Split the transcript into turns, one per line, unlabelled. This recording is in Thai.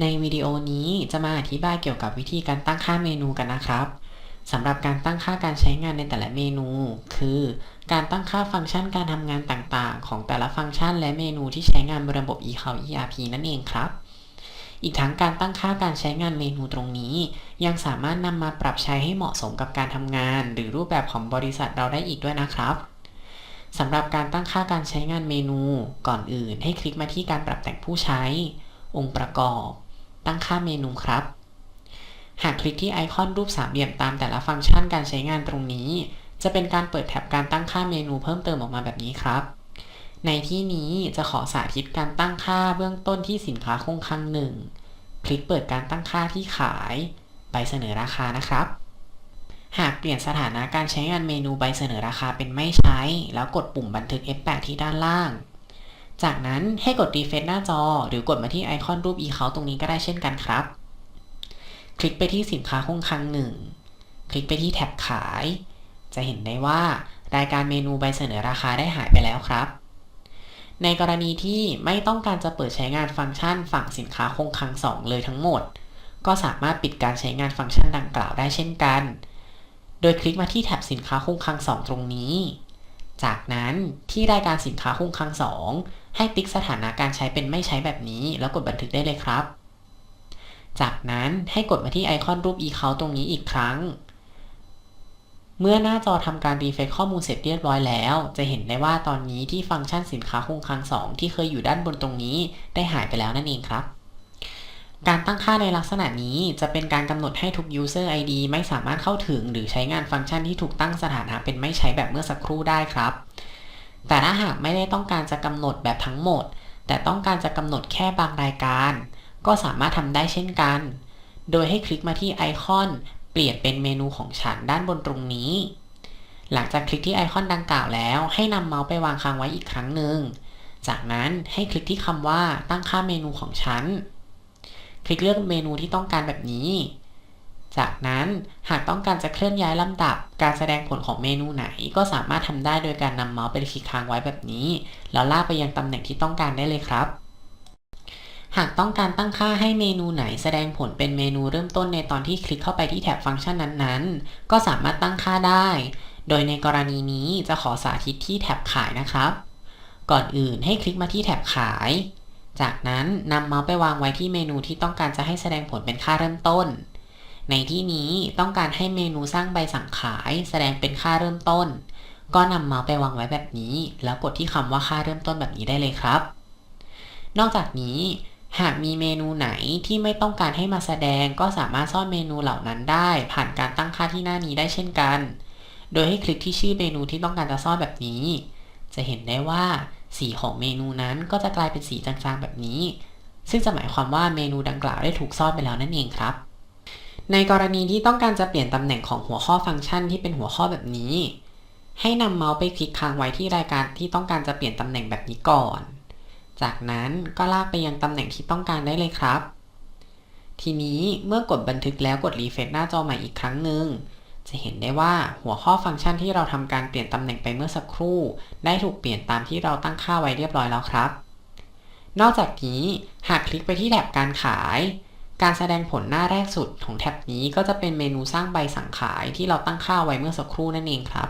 ในวิดีโอนี้จะมาอธิบายเกี่ยวกับวิธีการตั้งค่าเมนูกันนะครับสำหรับการตั้งค่าการใช้งานในแต่ละเมนู คือ การตั้งค่าฟังก์ชันการทำงานต่างๆ ของแต่ละฟังก์ชันและเมนูที่ใช้งานบนระบบ eCloud ERP นั่นเองครับ อีกทั้งการตั้งค่าการใช้งานเมนูตรงนี้ ยังสามารถนำมาปรับใช้ให้เหมาะสมกับการทำงาน หรือรูปแบบของบริษัทเราได้อีกด้วยนะครับสำหรับการตั้งค่าการใช้งานเมนู ก่อนอื่นให้คลิกมาที่การปรับแต่งผู้ใช้ องค์ประกอบ ตั้งค่าเมนูครับ หากคลิกที่ไอคอนรูปสามเหลี่ยมตามแต่ละฟังก์ชันการใช้งานตรงนี้ จะเป็นการเปิดแท็บการตั้งค่าเมนูเพิ่มเติมออกมาแบบนี้ครับ ในที่นี้จะขอสาธิตการตั้งค่าเบื้องต้นที่สินค้าคงคลังหนึ่งคลิกเปิดการตั้งค่าที่ขาย ใบเสนอราคานะครับ หากเปลี่ยนสถานะการใช้งานเมนูใบเสนอราคาเป็นไม่ใช้ แล้วกดปุ่มบันทึก F8 ที่ด้านล่าง จากนั้นให้กดรีเฟรชหน้าจอ หรือกดมาที่ไอคอนรูป e เขาตรงนี้ก็ได้เช่นกันครับ คลิกไปที่สินค้าคงคลังหนึ่ง คลิกไปที่แท็บขาย จะเห็นได้ว่ารายการเมนูใบเสนอราคาได้หายไปแล้วครับ ในกรณีที่ไม่ต้องการจะเปิดใช้งานฟังก์ชันฝั่งสินค้าคงคลัง 2 เลยทั้งหมด ก็สามารถปิดการใช้งานฟังก์ชันดังกล่าวได้เช่นกัน โดยคลิกมาที่แท็บสินค้าคงคลัง 2 ตรงนี้ จากนั้นที่รายการสินค้าคงคลัง 2 ให้ติ๊กสถานะการใช้เป็นไม่ใช้แบบนี้ แล้วกดบันทึกได้เลยครับ จากนั้นให้กดมาที่ไอคอนรูป e เขาตรงนี้อีกครั้ง เมื่อหน้าจอทำการรีเฟรชข้อมูลเสร็จเรียบร้อยแล้ว จะเห็นได้ว่าตอนนี้ที่ฟังก์ชันสินค้าคงคลัง2 ที่เคยอยู่ด้านบนตรงนี้ได้หายไปแล้วนั่นเองครับการตั้งค่าในลักษณะนี้จะเป็นการกำหนดให้ทุก user ID ไม่สามารถเข้าถึง หรือใช้งานฟังก์ชันที่ถูกตั้งสถานะเป็นไม่ใช้แบบเมื่อสักครู่ได้ครับ แต่ถ้าหากไม่ได้ต้องการจะกำหนดแบบทั้งหมด แต่ต้องการจะกำหนดแค่บางรายการ ก็สามารถทำได้เช่นกัน โดยให้คลิกมาที่ไอคอน เปลี่ยนเป็นเมนูของฉันด้านบนตรงนี้ หลังจากคลิกที่ไอคอนดังกล่าวแล้ว ให้นำเมาส์ไปวางค้างไว้อีกครั้งหนึ่ง จากนั้นให้คลิกที่คำว่าตั้งค่าเมนูของฉัน คลิกเลือกเมนูที่ต้องการแบบนี้ จากนั้นหากต้องการจะเคลื่อนย้ายลำดับ การแสดงผลของเมนูไหนก็สามารถทำได้โดยการนำเมาส์ไปคลิกค้างไว้แบบนี้ แล้วลากไปยังตำแหน่งที่ต้องการได้เลยครับ หากต้องการตั้งค่าให้เมนูไหนแสดงผลเป็นเมนูเริ่มต้นในตอนที่คลิกเข้าไปที่แท็บฟังก์ชันนั้นๆ ก็สามารถตั้งค่าได้ โดยในกรณีนี้จะขอสาธิตที่แท็บขายนะครับ ก่อนอื่นให้คลิกมาที่แท็บขาย จากนั้นนำเมาส์ไปวางไว้ที่เมนูที่ต้องการจะให้แสดงผลเป็นค่าเริ่มต้น ในที่นี้ต้องการให้เมนูสร้างใบสั่งขาย แสดงเป็นค่าเริ่มต้น ก็นำเมาส์ไปวางไว้แบบนี้ แล้วกดที่คำว่าค่าเริ่มต้นแบบนี้ได้เลยครับ นอกจากนี้ หากมีเมนูไหนที่ไม่ต้องการให้มาแสดง ก็สามารถซ่อนเมนูเหล่านั้นได้ ผ่านการตั้งค่าที่หน้านี้ได้เช่นกัน โดยให้คลิกที่ชื่อเมนูที่ต้องการจะซ่อนแบบนี้ จะเห็นได้ว่าสีของเมนูนั้นก็จะกลายเป็นสีจางๆแบบนี้ ซึ่งจะหมายความว่าเมนูดังกล่าวได้ถูกซ่อนไปแล้วนั่นเองครับ ในกรณีที่ต้องการจะเปลี่ยนตำแหน่งของหัวข้อฟังก์ชันที่เป็นหัวข้อแบบนี้ ให้นำเมาส์ไปคลิกค้างไว้ที่รายการที่ต้องการจะเปลี่ยนตำแหน่งแบบนี้ก่อน จากนั้นก็ลากไปยังตำแหน่งที่ต้องการได้เลยครับ ทีนี้เมื่อกดบันทึกแล้วกดรีเฟรชหน้าจอใหม่อีกครั้งหนึ่งจะเห็นได้ว่าหัวข้อฟังก์ชันที่เราทำการเปลี่ยนตำแหน่งไปเมื่อสักครู่ ได้ถูกเปลี่ยนตามที่เราตั้งค่าไว้เรียบร้อยแล้วครับ นอกจากนี้หากคลิกไปที่แถบการขาย การแสดงผลหน้าแรกสุดของแท็บนี้ก็จะเป็นเมนูสร้างใบสั่งขายที่เราตั้งค่าไว้เมื่อสักครู่นั่นเองครับ